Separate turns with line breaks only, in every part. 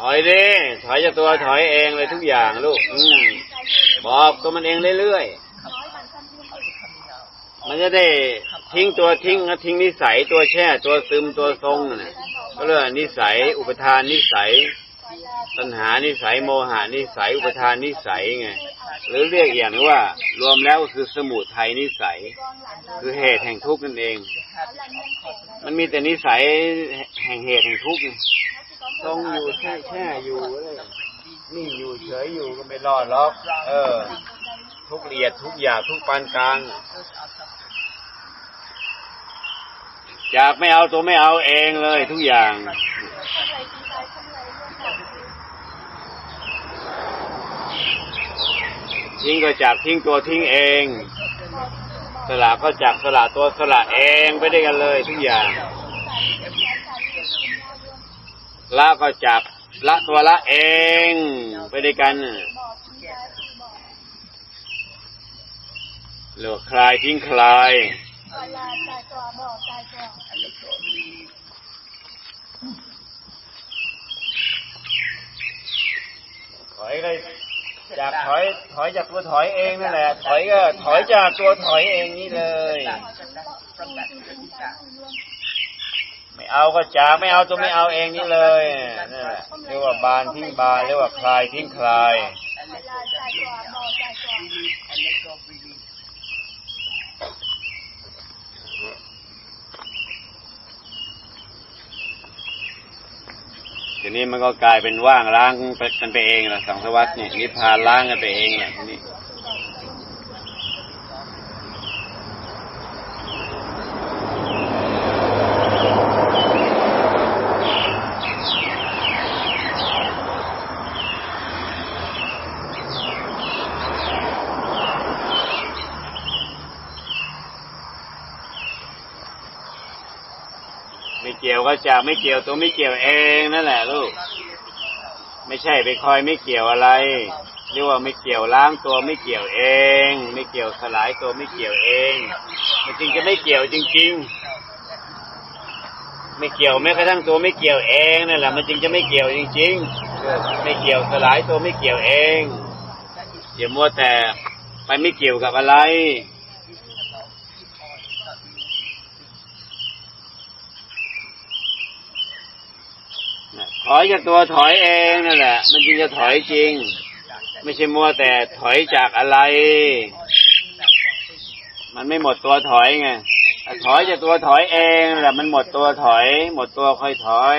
ถอยดิถอยจากตัวถอยเองเลยทุกอย่างลูก อืมบอกตัวมันเองเรื่อยๆ มันจะได้ทิ้งตัวทิ้งทิ้งนิสัยตัวแช่ตัวซึมตัวทรงน่ะก็เรียกว่านิสัย อุปทานนิสัยตัณหานิสัยโมหานิสัย อุปทานนิสัยไงหรือเรียกอย่างนึงว่ารวมแล้วคือสมุทัยนิสัย คือเหตุแห่งทุกข์นั่นเอง มันมีแต่นิสัยแห่งเหตุแห่งทุกข์ไง ทรงอยู่แช่แช่อยู่เลยนี่อยู่เฉยอยู่ก็ไม่รอดหรอก เออ ทุกเอียดทุกอย่างทุกปานกลางอยากไม่เอาตัวไม่เอาเองเลย ทุกอย่างทิ้งก็จากทิ้งตัวทิ้งเอง สละก็จากสละตัวสละเองไปได้กันเลยทุกอย่าง ละก็จากละตัวละเอง ไปด้วยกันหลือคลายทิ้งคลายถอยก็จากถอย ถอยจากตัวถอยเองนั่นแหละ ถอยก็ถอยจากตัวถอยเองนี่เลย เอาก็จาไม่เอาตัวไม่เอาเองนี่เลยนั่แหละเรียกว่าบานทิ้งบานเรียกว่าคลายทิ้งคลายทีนี้มันก็กลายเป็นว่างล้างกันไปเองละสังสารวัตเนี่ยนิพพานล้างกันไปเองแหละทีนี้ ไม่เกี่ยวก็ จะไม่เกี่ยวตัวไม่เกี่ยวเองนั่นแหละลูก ไม่ใช่ไปคอยไม่เกี่ยวอะไรเรียกว่าไม่เกี่ยวล้างตัวไม่เกี่ยวเอง ไม่เกี่ยวสลายตัวไม่เกี่ยวเองมันจริงจะไม่เกี่ยวจริง ๆ ไม่เกี่ยวแม้กระทั่งตัวไม่เกี่ยวเองนั่นแหละมันจริงจะไม่เกี่ยวจริง ๆ ไม่เกี่ยวสลายตัวไม่เกี่ยวเองอย่ามัวแต่ไปไม่เกี่ยวกับอะไร ถอยจากตัวถอยเองนั่นแหละ มันจึงจะถอยจริง ไม่ใช่มัวแต่ถอยจากอะไร มันไม่หมดตัวถอยไงถอยจากตัวถอยเองนั่นแหละ มันหมดตัวถอย หมดตัวค่อยถอย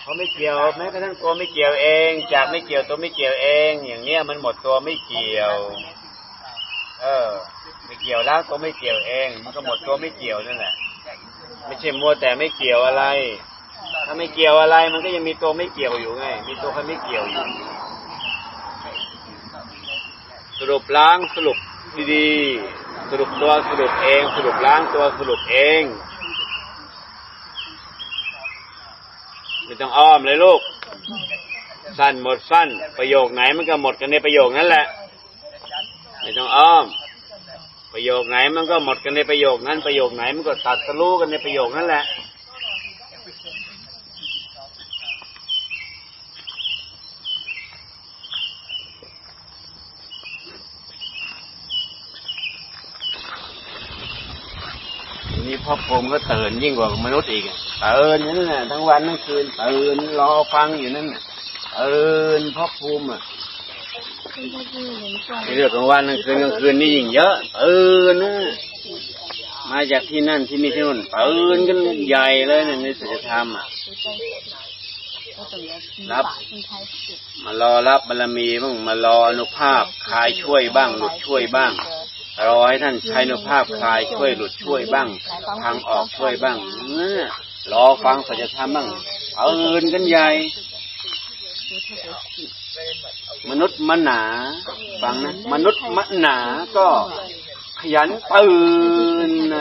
เขาไม่เกี่ยวแม้กระทั่งตัวไม่เกี่ยวเอง จากไม่เกี่ยวตัวไม่เกี่ยวเอง อย่างเนี้ยมันหมดตัวไม่เกี่ยว เออ ไม่เกี่ยวแล้วตัวไม่เกี่ยวเอง มันก็หมดตัวไม่เกี่ยวนั่นแหละ ไม่ใช่มัวแต่ไม่เกี่ยวอะไร ถ้าไม่เกี่ยวอะไร มันก็ยังมีตัวไม่เกี่ยวอยู่ไง มีตัวเขาไม่เกี่ยวอยู่ สรุปล้างสรุปดีๆสรุปตัวสรุปเอง สรุปล้างตัวสรุปเองไม่ต้องอ้อมเลยลูก สั้นหมดสั้น ประโยคไหนมันก็หมดกันในประโยคนั้นแหละ ไม่ต้องอ้อม ประโยคไหนมันก็หมดกันในประโยคนั้น ประโยคไหนมันก็ตัดสรู้กันในประโยคนั้นแหละนี่พ่อผมก็ตื่นยิ่งกว่ามนุษย์อีกอะตื่นอยู่นั่นแหละทั้งวันทั้งคืนตื่นรอฟังอยู่นั่นน่ะตื่นพ่อภูมิอะ เรื่องกลางวันกลางคืนกลางคืนนี่ยิ่งเยอะตื่นนะมาจากที่นั่นที่นี่ที่นู่นตื่นกันใหญ่เลยเนี่ยในศีลธรรมอะรับมารอรับบารมีบ้างมารออนุภาพคลายช่วยบ้าง หลุดช่วยบ้างรอให้ท่านใช้อนุภาพคลายช่วยหลุดช่วยบ้างทางออกช่วยบ้างเนี่ยรอฟังสัจธรรมบ้างตื่นกันใหญ่ มนุษย์มหนาฟังนะมนุษย์มหนาก็ขยันตื่นใน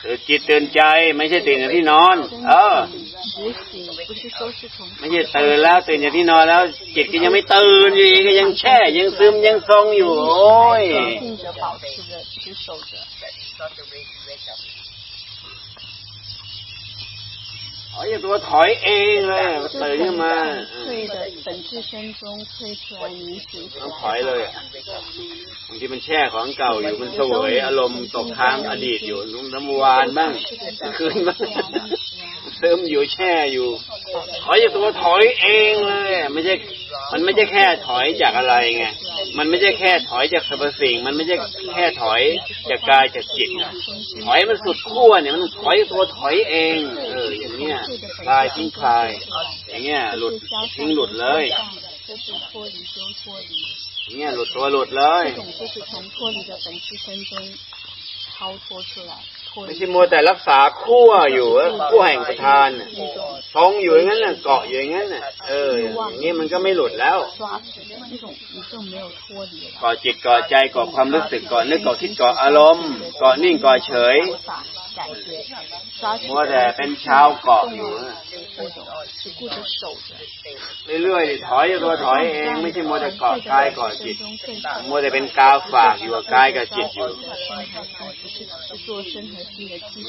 คือจิตตื่นใจไม่ใช่ตื่นอย่างที่นอน เออ ไม่ใช่ตื่นแล้วตื่นอย่างที่นอนแล้ว จิตก็ยังไม่ตื่นอยู่ก็ยังแช่ยังซึมยังทรงอยู่โอ้ย
静着保持着持守着，
ถอยตัวถอยเองเลยตื่นขึ้นมา
退的本质身中退出来冥想
ต้องถอยเลยอะบางทีมันแช่ของเก่าอยู่มันเสวยอารมณ์ตกค้างอดีตอยู่นุ่มน้ำวานบ้างคืนบ้างซึมอยู่แช่อยู่ ถอยจากตัวถอยเองเลยอะไม่ใช่ มันไม่ใช่แค่ถอยจากอะไรไง มันไม่ใช่แค่ถอยจากสรรพสิ่ง มันไม่ใช่แค่ถอยจากกายจากจิตนะถอยมันสุดขั้วเนี่ยมันถอยตัวถอยเอง เอ ออย่างเงี้ยลายทิ้งคลาย อย่างเงี้ยหลุดทิ้งหลุดเลยอย่างเงี้ยหลุดตัวหลุดเลยไม่ใช่มัวแต่รักษาคั่วอยู่คั่วแห่งประธานท้องอยู่อย่างนั้นน่ะเกาะอยู่อย่างนั้นน่ะเอออย่างนี้มันก็ไม่หลุดแล้วก่อจิตก่อใจก่อความรู้สึกก่อนึกก่อคิดก่ออารมณ์ก่อนิ่งก่อเฉย มัวแต่เป็นชาวเกาะอยู่เรื่อยๆถอยตัวถอยเองไม่ใช่มัวแต่เกาะกายเกาะจิตมัวแต่เป็นกาวฝากอยู่กับกายกับจิตอยู่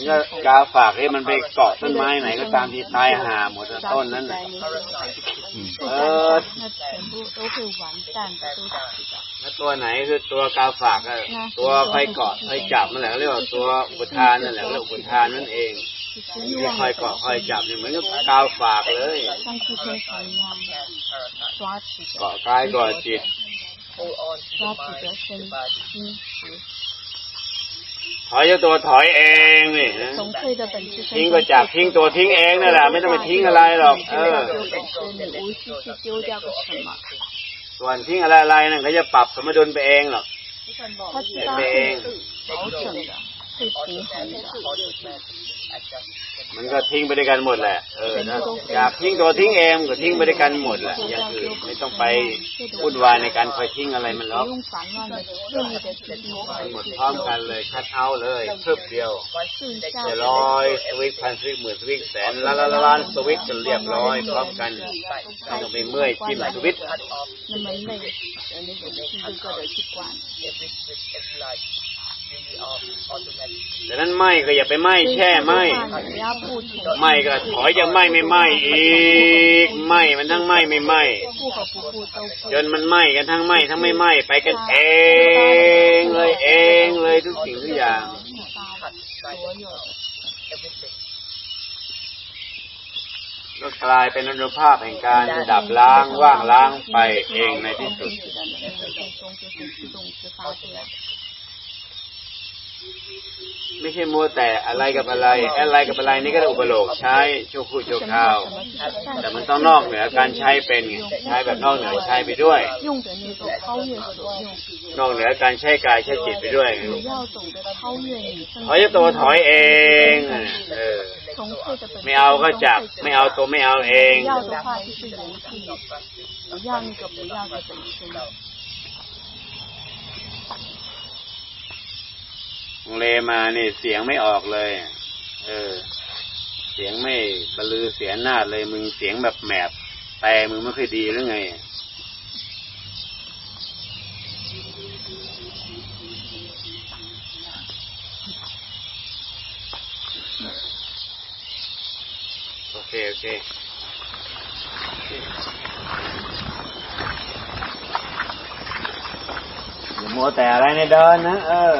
เนี่
ย
กาวฝากเอ้มันไปเกาะต้นไม้ไหนก็ตามที่ตายหาหมดต้นนั้นแหละ เออ
那全部都会完蛋的，都知道。
แล้วตัวไหนคือตัวกาวฝากอะตัวคอยเกาะคอยจับนั่นแหละเรียกว่าตัวอุปทานนั่นแหละเรียกว่าอุปทานนั่นเอง
其实
ที่
欲
คอย
望
เกาะคอยจับเนี่ยเหมือนกับกาวฝากเลย
像寄生虫一样抓取着，
เกาะกายเกาะจิต
抓取着身心识。
ถอยจะตัวถอยเองนี่นะ
从退的本质身
ทิ้งก็จับทิ้งตัวทิ้งเองนั่นแหละไม่ต้องไปทิ้งอะไรหรอก เออ
丢本身，你无需去丢掉个什么。
ส่วนทิ้งอะไรอะไรนั่นเขาจะปรับสมดุลไปเองหรอก
他知道
ไปเอง
会调整的，会平衡的。
มันก็ทิ้งไปด้วยกันหมดแหละ เออนะอยากทิ้งตัวทิ้งเองก็ทิ้งไปด้วยกันหมดแหละ อย่างอื่นไม่ต้องไปพูดนวายในการคอยทิ้งอะไรมันหรอกหมดพร้อมกันเลยคัดเอาเลยเพิ่มเดียวจะลอยสวิตพันสวิตหมื่นสวิตแสนล้านล้านสวิตจะเรียบร้อยพร้อมกันต้องไปเมื่อยจิ้มสวิต ดังนั้นไหมก็อย่าไปไหมแช่ไหมไหมก็ถอยจะไหมไม่ไหมอีกไหมมันทั้งไหมไม่ไหมจนมันไหมกันทั้งไหมทั้งไม่ไหมไปกันเองเลยเองเลยทุกสิ่งทุกอย่างก็กลายเป็นอนุภาพแห่งการดับล้างว่างล้างไปเองในที่สุด ไม่ใช่มัวแต่อะไรกับอะไร อะไรกับอะไรนี่ก็อุปโลกใช้ชั่วคู่ชั่วคราว แต่มันต้องนอกเหนือการใช้เป็นใช้แบบนอกเหนือใช้ไปด้วย นอกเหนือการใช้กายใช้จิตไปด้วยถอยตัวถอยเองเออไม่เอาก็จับ ไม่เอาตัวไม่เอาเอง เลมานี่เสียงไม่ออกเลย เออ เสียงไม่บลือเสียหน้าดเลยมึงเสียงแบบแมบแต่มึงไม่ค่อยดีหรือไงโอเค โอเคมัวแต่อะไรในเดินนะ เออ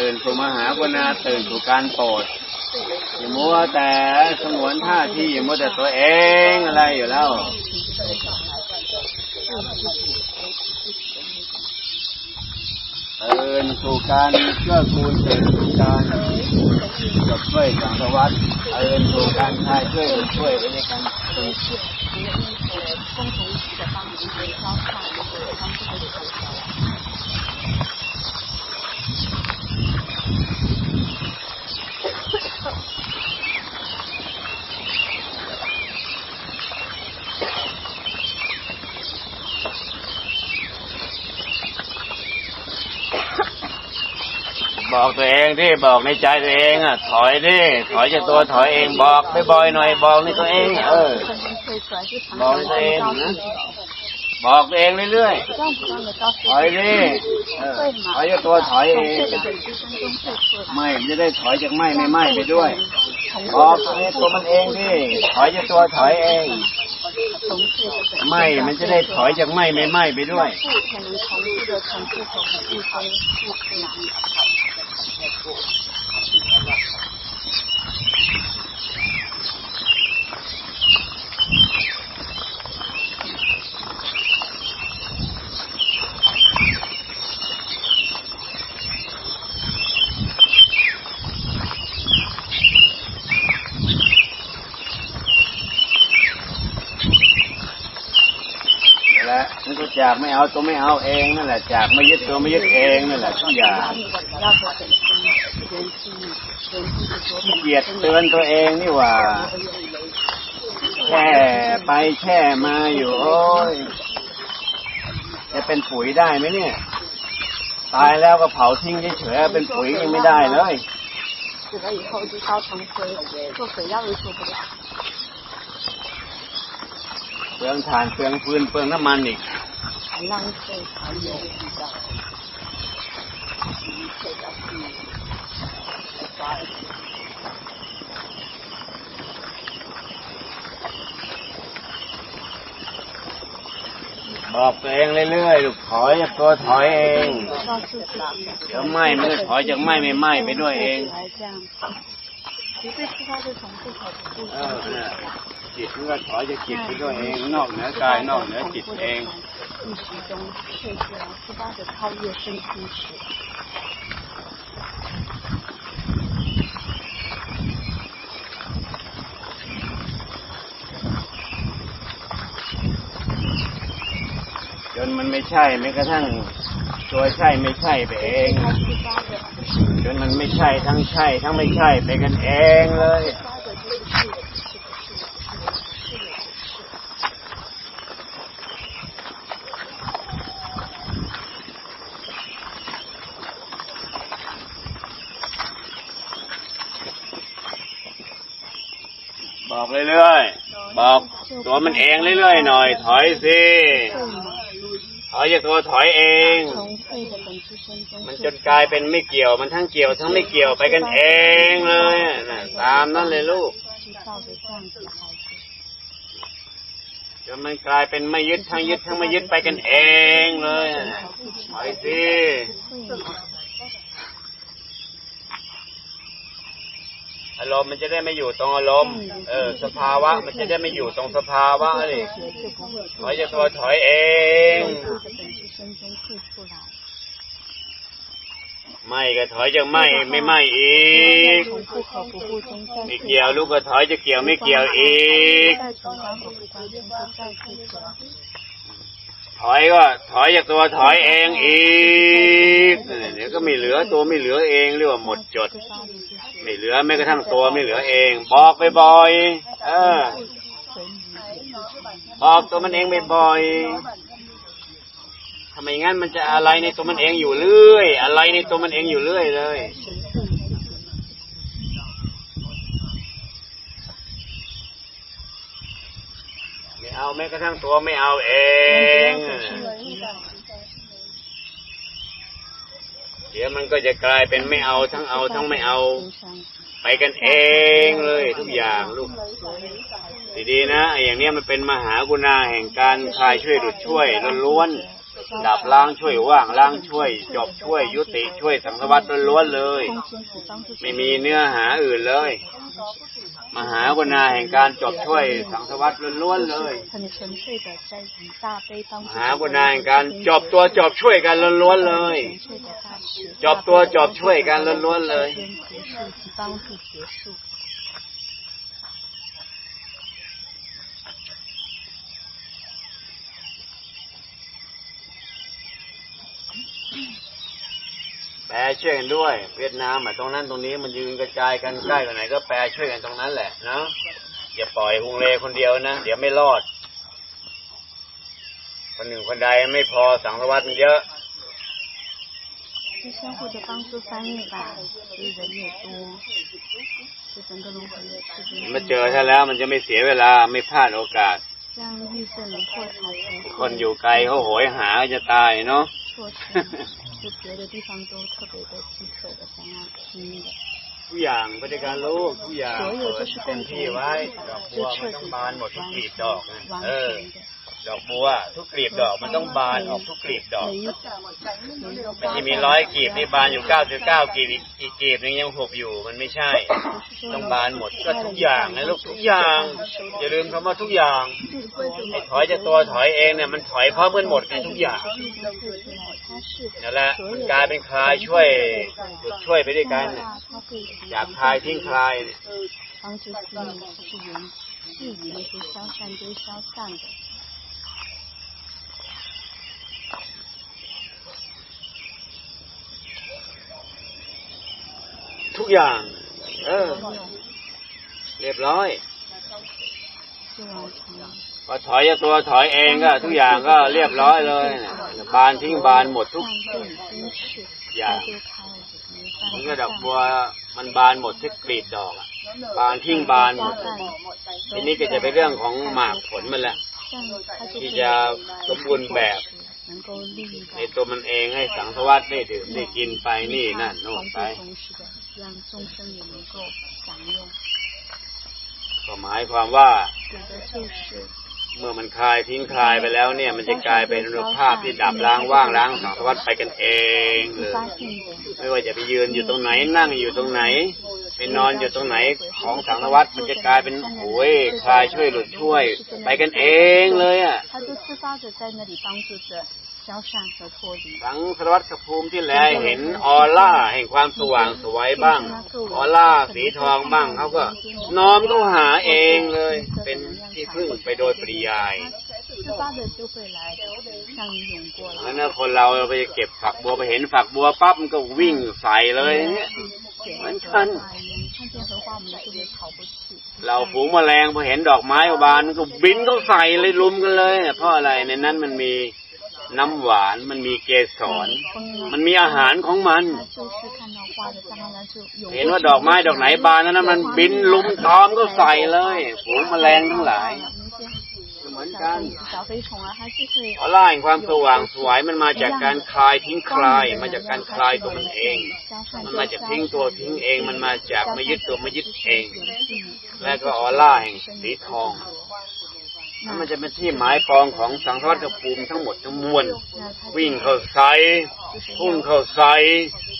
ตื่นเรื่อยๆตื่นสู่มหากรุณาตื่นสู่การโปรด อย่ามัวแต่สงวนท่าที่อย่ามัวแต่ตัวเองอะไรอยู่แล้ว เอินสู่การเกื้อกูลเกิดสู่การกับช่วยสังสวัสดิ์เอินสู่การทายช่วยกันช่วยไปด้วยกัน
正确，没有那个共同一起的帮忙，也烧菜，也是帮助的手
บอกตัวเองที่บอกในใจตัวเองอะ ถอยดิถอยจากตัวถอยเองบอกไปบ่อยหน่อยบอกในตัวเอง เออบอกตัวเองนะบอกเองเรื่อยๆถอยดิถอยจากตัวถอยเองไม่จะได้ถอยจากไม่ไม่ไม่ไปด้วยบอกตัวมันเองดิถอยจากตัวถอยเองไหมมันจะได้ถอยจากไหมไม่ไม่ไปด้วย จากไม่เอาตัวไม่เอาเองนั่นแหละจากไม่ยึดตัวไม่ยึดเองนั่นแหละทุกอย่าง
要说本身人是人是说本
เกียดเตือนตัวเองนี่หว่า แช่ไปแช่มาอยู่โอ้ยจะเป็นปุ๋ยได้ไหมเนี่ย ตายแล้วก็เผาทิ้งเฉยๆเป็นปุ๋ยยังไม่ได้เลย
死了以后就烧成灰，做肥料又做不了。
เปลืองถ่านเปลืองฟืนเปลืองน้ำมันอีก
还浪费还有比较
บอกตัวเองเรื่อยๆลูกถอยตัวถอยเองเดี๋ไหม้มันก็ถอยจะไหม้ไม่ไหม้ไปด้วยเองจิตเมื่อถอยจะจิตไปด้วยเอง นอกเหนือกายนอกเหนือจิตเอง นมันไม่ใช่แม้กระทั่งตัวใช่ไม่ใช่ไปเอง จนมันไม่ใช่ทั้งใช่ ทั้งไม่ใช่ไปกันเองเลยบอกเรื่อยๆ บอกตัวมันเองเรื่อยๆ หน่อย ถอยสิ อยอย่าตัวถอยเอง มันจนกลายเป็นไม่เกี่ยว มันทั้งเกี่ยวทั้งไม่เกี่ยวไปกันเองเลยนะตามนั่นเลยลูกจนมันกลายเป็นไม่ยึดทั้งยึดทั้งไม่ยึดไปกันเองเลยไปสิ อารมณ์มันจะได้ไม่อยู่ตรงอารมณ์ เออ สภาวะ มันจะได้ไม่อยู่ตรงสภาวะเลยถอยจะถอยถอยเอง ไม่ก็ถอยจะไม่ไม่ไม่อีก ไม่เกี่ยวลูกก็ถอยจะเกี่ยวไม่เกี่ยวอีก ถอยก็ ถอยจากตัวถอยเองอีก เดี๋ยวก็ไม่เหลือตัวไม่เหลือเองเรียกว่าหมดจด ไม่เหลือแม้กระทั่งตัวไม่เหลือเอง บอกไปบ่อยเออ บอกตัวมันเองไปบ่อยทำไมงั้นมันจะอะไรในตัวมันเองอยู่เรื่อย อะไรในตัวมันเองอยู่เรื่อยเลยไม่เอาแม้กระทั่งตัวไม่เอาเอง เดี๋ยวมันก็จะกลายเป็นไม่เอาทั้งเอาทั้งไม่เอา ไปกันเองเลยทุกอย่างลูกดีๆนะอย่างเนี้ยมันเป็นมหากุณาแห่งการคลายช่วยดุดช่วยล้วนดับล้างช่วยว่างล้างช่วย จบช่วยยุติช่วยสังสวัตล้วนเลย ไม่มีเนื้อหาอื่นเลย มหาวนาแห่งการจบช่วยสังสวัสดิ์ล้วนๆเลยมหาวนาแห่งการจบตัวจบช่วยกันล้วนๆเลย จบตัวจบช่วยกันล้วนๆเลย แปลช่วยกันด้วย เวียดนามอ่ะตรงนั้นตรงนี้มันยืนกระจายกันใกล้กันไหนก็แปลช่วยกันตรงนั้นแหละเนาะอย่าปล่อยฮุงเลคนเดียวนะเดี๋ยวไม่รอด คนหนึ่งคนใดไม่พอสังสารวัตมันเยอะ
就相互的帮助翻译吧，所以人也多，就整个融合的世界。
มาเจอท่านแล้วมันจะไม่เสียเวลาไม่พลาดโอกาส
这样遇见了破财不
คนอยู่ไกลเขาโหยหาจะตายเนาะ
错身， 就别的地方都特别的饥渴的想要听的。
ทุกอย่างบริการลูกทุกอย่าง
所有
เปิด
都是
เต็ม
共同
ที่ไว้ดอกบั
就
ว
彻
มันต้อง
底
บานหมดทุก
完
กลีบดอกนะ
完
เออ
全的。
ดอกบัว ทุกกลีบดอกมันต้องบานออกทุกกลีบดอก
每一每一个
ไม่ใช่มีร้อยกลีบนี่บานอยู่เก้าสิบเก้ากลีบอีกอีกกลีบนึงยังหุบอยู่มันไม่ใช่ ต้องบานหมดก็ทุกอย่างนะลูกทุกอย่าง อย่าลืมคำว่าทุกอย่างไอ้ถอยจะตัวถอยเองเนี่ยมันถอยเพราะมันหมดไงทุกอย่าง นั่นแหละมันกลายเป็นคลายช่วยหยุดช่วยไปด้วยกันเนี่ยจากคลายทิ้งคลายเนี่ย
帮助心灵是源自于那些消散归消散的。
ทุกอย่าง เออ เรียบร้อยพอถอยตัวถอยเองก็ ทุกอย่างก็เรียบร้อยเลยบานทิ้งบานหมดทุกอย่างนี่ก็ดอกบัวมันบานหมดทุกกลีบดอกบานทิ้งบานหมดทีนี้ก็จะเป็นเรื่องของหมากผลมันแหละที่จะสมบูรณ์แบบในตัวมันเองให้สังสวัสดิ์ได้ดื่มได้กินไปนี่นั่นโน่นไป
让众生也能够享用。
ก็หมายความว่า
有的就是
เมื่อมันคลายทิ้งคลายไปแล้วเนี่ย มันจะกลายเป็นรูปภาพที่ดับล้างว่างล้างสังสวัตไปกันเองเลย
发现的
ไม่ว่าจะไปยืนอยู่ตรงไหนนั่งอยู่ตรงไหนไปนอนอยู่ตรงไหนของสังสวัตมันจะกลายเป็นโอ้ยคลายช่วยหลุดช่วย ไปกันเองเลยอ่ะ สังสารวัตรภูมิที่แลเห็นออร่าแห่งความสว่างสวยบ้าง ออร่าสีทองบ้างเขาก็ น้อมเข้าหาเองเลย เป็นที่พึ่งไปโดยปริยายแล้วนคนเราไปเก็บฝักบัวไปเห็นฝักบัวปั๊บมันก็วิ่งใส่เลยเนี่ยเหมือนกันเราฝูงแมลงพอเห็นดอกไม้บานมันก็บินเข้าใส่เลยลุมกันเลยเพราะอะไรในนั้นมันมี น้ำหวานมันมีเกสร มันมีอาหารของมัน เห็นว่าดอกไม้ดอกไหนบานนั้นมันบินลุมตอมก็ใส่เลยฝูงแมลงทั้งหลาย เหมือนกันอล่าแห่งความสว่างสวยมันมาจากการคลายทิ้งคลาย มาจากการคลายตัวมันเอง มันมาจากทิ้งตัวทิ้งเอง มันมาจากไม่ยึดตัวไม่ยึดเอง และก็อล่าแห่งสีทอง นั่นมันจะเป็นที่หมายปองของสังสารวัฏภูมิทั้งหมดทั้งมวล วิ่งเข้าใส่พุ่งเข้าใส่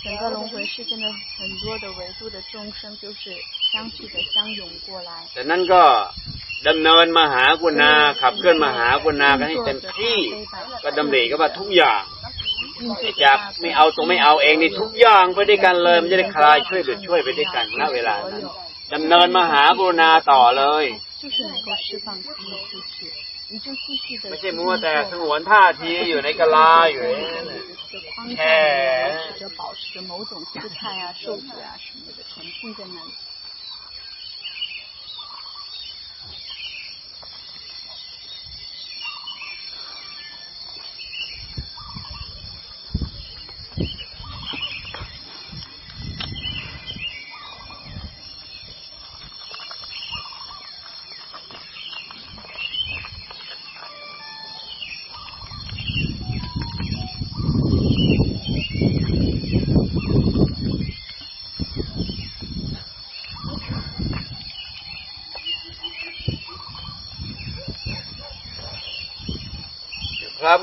整个轮回世间的很多的维度的众生，就是相继的相涌过来。
แต่นั้นก็ดำเนินมาหากุณาขับเคลื่อนมาหากุณากันให้เต็มที่ ก็ดำริก็ว่าทุกอย่างจากไม่เอาตรงไม่เอาเองนี่ทุกอย่างไปด้วยกันเลยมันจะได้คลายช่วยหรือช่วยไปด้วยกันณเวลานั้นดำเนินมาหากุณาต่อเลย
就是能够释放出一些出去，你就继续的。
不是么的，是文化题有那个拉远。一
个框架，保持着某种姿态啊、受阻啊什么的，沉浸在那里。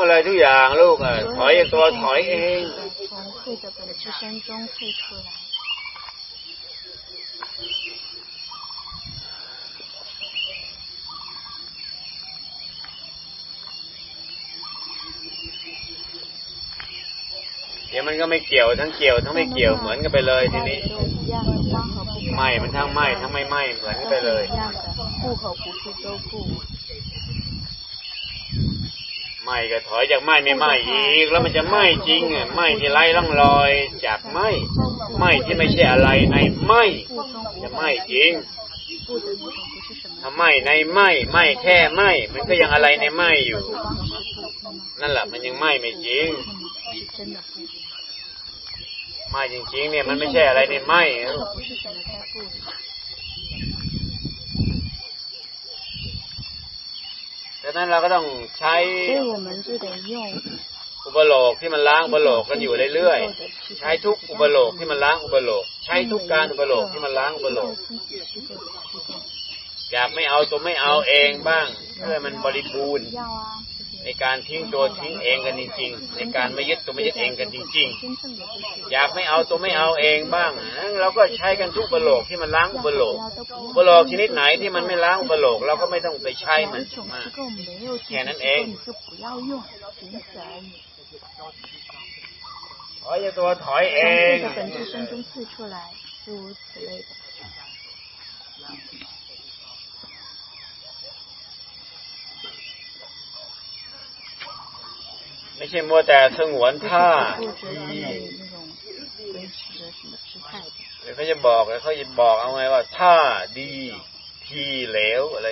อะไรทุกอย่างลูกอะถอยตัวถอยเองเดี๋ยวมันก็ไม่เกี่ยวทั้งเกี่ยวทั้งไม่เกี่ยวเหมือนกันไปเลยทีนี้ไหมมันทั้งไหมทั้งไม่ไหมเหมือนกันไปเลย ไหม้ก็ถอยจากไหม้ไม่ไหม้อีก แล้วมันจะไหม้จริงอะไหม้ที่ไร้ร่องรอย จากไหม้ไหม้ที่ไม่ใช่อะไรในไหม้จะไหม้จริงถ้าไหม้ในไหม้ไหม้แค่ไหม้มันก็ยังอะไรในไหม้อยู่ นั่นแหละมันยังไหม้ไม่จริงไหม้จริงๆเนี่ยมันไม่ใช่อะไรในไหม้ั้นเราก็ต้องใช้อุปโลกที่มันล้างอุปโลกกันอยู่เรื่อยๆ ใช้ทุกอุปโลกที่มันล้างอุปโลก ใช้ทุกการอุปโลกที่มันล้างอุปโลก อยากไม่เอาตัวไม่เอาเองบ้างเพื่อมันบริบูรณ์ ในการทิ้งตัวทิ้งเองกันจริง ๆ ในการไม่ยึดตัวไม่ยึดเองกันจริง ๆ อยากไม่เอาตัวไม่เอาเองบ้างเราก็ใช้กันทุกปโลกที่มันล้างอุโลกอุโลกชนิดไหนที่มันไม่ล้างอุโลกเราก็ไม่ต้องไปใช้มันมาแค่นั้นเองถอยตัวถอยเอง ไม่ใช่มัวแต่สงวนท่า
不是只顾着在那种维持着什么姿态的。
เดี๋ยวเขาจะบอกเลยเขาจะบอกเอาไงว่าท่าดีทีเหลวอะไร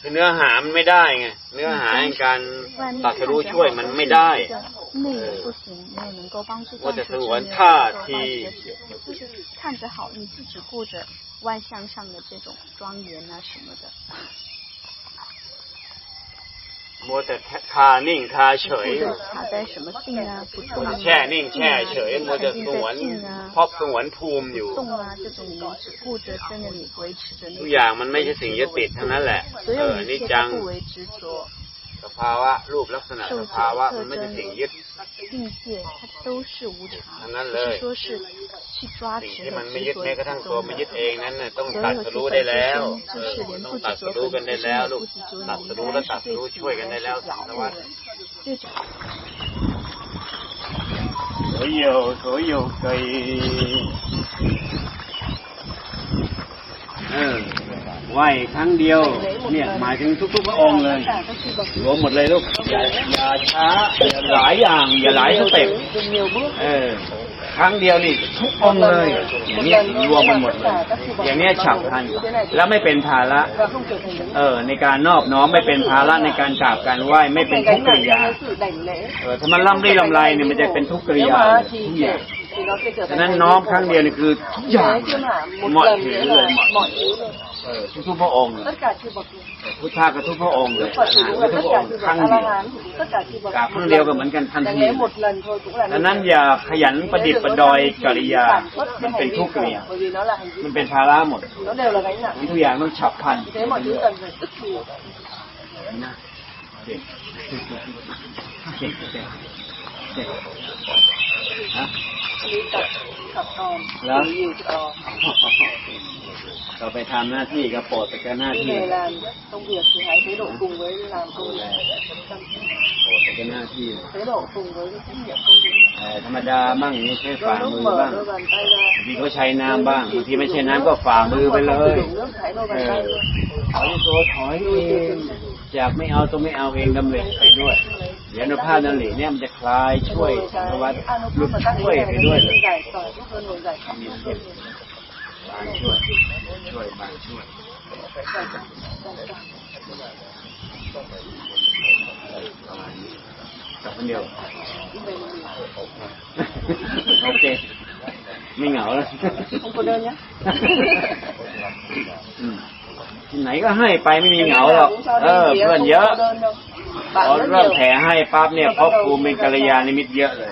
คือเนื้อหามันไม่ได้ไงเนื้อหาในการ
外面
ตัด
看
สรู้
着
ช่วย
好
มัน
像
ไม่
是
ได้
这个内容不行，没有能够帮助
我只是
断除执
闻
念
踏
或者
题
化学血就是看着好，你就只顾着外向上的这种庄严啊什么的，
มัวแต่คานิ่งคาเฉยแช่นิ่งแช่เฉยมัวแต่สวน
ค
รอบสวนภูมิอยู่ทุกอย่างมันไม่ใช่สิ่งยึดติดทั้งนั้นแหละเออนี่จัง สภาวะ รูปลักษณะสภาวะมันไม่ใช่สิ่งยึด
境界它都是无常，
ทั้งนั้น
不
เลย
是说是去抓
สิ่ง
持
ที่
和
มันไม่
执
ยึด
着
แม้กระทั่งตัวไม่ยึดเองนั้นน่ะต้อง
所
ตัด
有
ส
其
รู้
本
ได้
质
แล้ว
身
เอ
就
อ
是连
ต้อ
不
งตัด
执
ส
着
รู้กัน
本
ได้
质
แล้ว
身
ลู
不
ก
执着，
ตัด
你
ส
应
รู้และ
该
ตัด
是
ส
对
รู้
此
ช่วยกัน
应
ได้
该
แล้ว
是
สัง
了
ส
悟
วัส
的 这种
所有所有嘅เ ไหวครั้งเดียว เนี่ยหมายถึงทุกๆพระองค์เลยรวมหมดเลยลูกอย่าอย่าช้าอย่าหลายอย่างอย่าหลายสเต็ปเออครั้งเดียวนี่ทุกองค์เลย อย่างเนี้ยรวมมันหมดเลย อย่างเนี้ยฉับพลันแล้วไม่เป็นภาระเออ ในการนอบน้อมไม่เป็นภาระในการกราบการไหว้ไม่เป็นทุกข์กริยาเออถ้ามันล่ำรี่ลำไรเนี่ยมันจะเป็นทุกข์กริยาทุกอย่างฉะนั้นน้อมครั้งเดียวนี่คือทุกอย่างหมาะถือเลยหมาะเออ ทุกๆพระองค์
tất cả chư bậc
พุทธะกับทุกพระองค์เลย
Phật thì
อา
đúng
หาร
là
กับทุ
tất
กพระ
cả
องค์
chư
ค
bậc
รั้ง
A
เดียว
La Hán tất cả chư bậc
กราบครั้งเดียวก็เหมือนกันทัน
Đáng
ที
lẽ một lần thôi cũng là
ดังนั้นอย่าขยันประดิษฐ์ประดอยกิริยา มันเป็นทุกข์กริยา
bởi vì nó là hành vi
มันเป็นภาระหมด
nó đều là gánh nặng
ทุกอย่างต้องฉับพลัน
vì thế mọi thứ cần phải tức thì
นะเด็กเด็กเด็กเด็กฮะ
lý tập tập còn
Đó.
lý nhiều tập còn
เราไปทำหน้าที่ก็โปรดไปกันหน้า
khi
ที่
về làm công việc thì hãy thái độ cùng với làm công việc
โปรดไปกันหน้าที่
thái độ cùng với cái trách nhiệm công việc
เอ่อธรรมดาบ้างอย่างนี้ใช้ฝ่า
đôi
มื
lúc
อ
mở
บ้าง
đôi bàn tay ra
บางทีก็ใช้น้ำบ้างบางทีไม่ใช่น้ำก็ฝ่ามือไปเลย
Lúc mà không sử dụng nước thái đôi
เอ
bàn
อ
tay luôn
ถอยตัวถอยเองจากไม่เอาตัวไม่เอาเองดำเนินไปด้วย เดี๋ยวอนุภาพนั่นแหละเนี่ยมันจะคลายช่วย
rồi
น
cái
วัด
anu
หลุด
mà các
ช่วย
cái
ไป
này
ด้วย
nó
เลย
giải tỏa giúp hơn rồi giải thoát
มี
giúp
เจ็บ
hơn
บางช่วยช่วยบางช่วยประมาณนี้กับคนเดียวโอเคไม่เหงาแล้ว
không có đơn nhé
อืมที่ไหนก็ให้ไปไม่มีเหงาหรอกเออเพื่อนเยอะ พอ
bạn rất
เริ่ม
nhiều
แผ่ให้ปั๊บเนี่ยพบภูมิเป็นกัลยาณมิตรเยอะเลย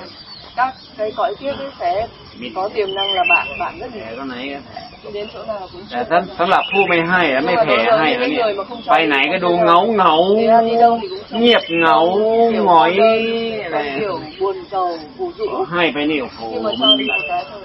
các cái cõi kiếp ấy sẽ có tiềm năng là bạn bạn rất
แผ่
nhiều
ก็ไหนก็แผ่
đi đến chỗ nào cũng
แต่ถ้าสำหรับผู้ไม่ให้และไม่แผ่ให้แล้วเนี่ยไปไหนก็ดูเหงาเหงาเงียบเหงาหงอยอะไร
kiểu buồn giàu, ủ rũ
ให้ไปนี่โอ้โห
nhưng mà
มัน
cho đi một cái thôi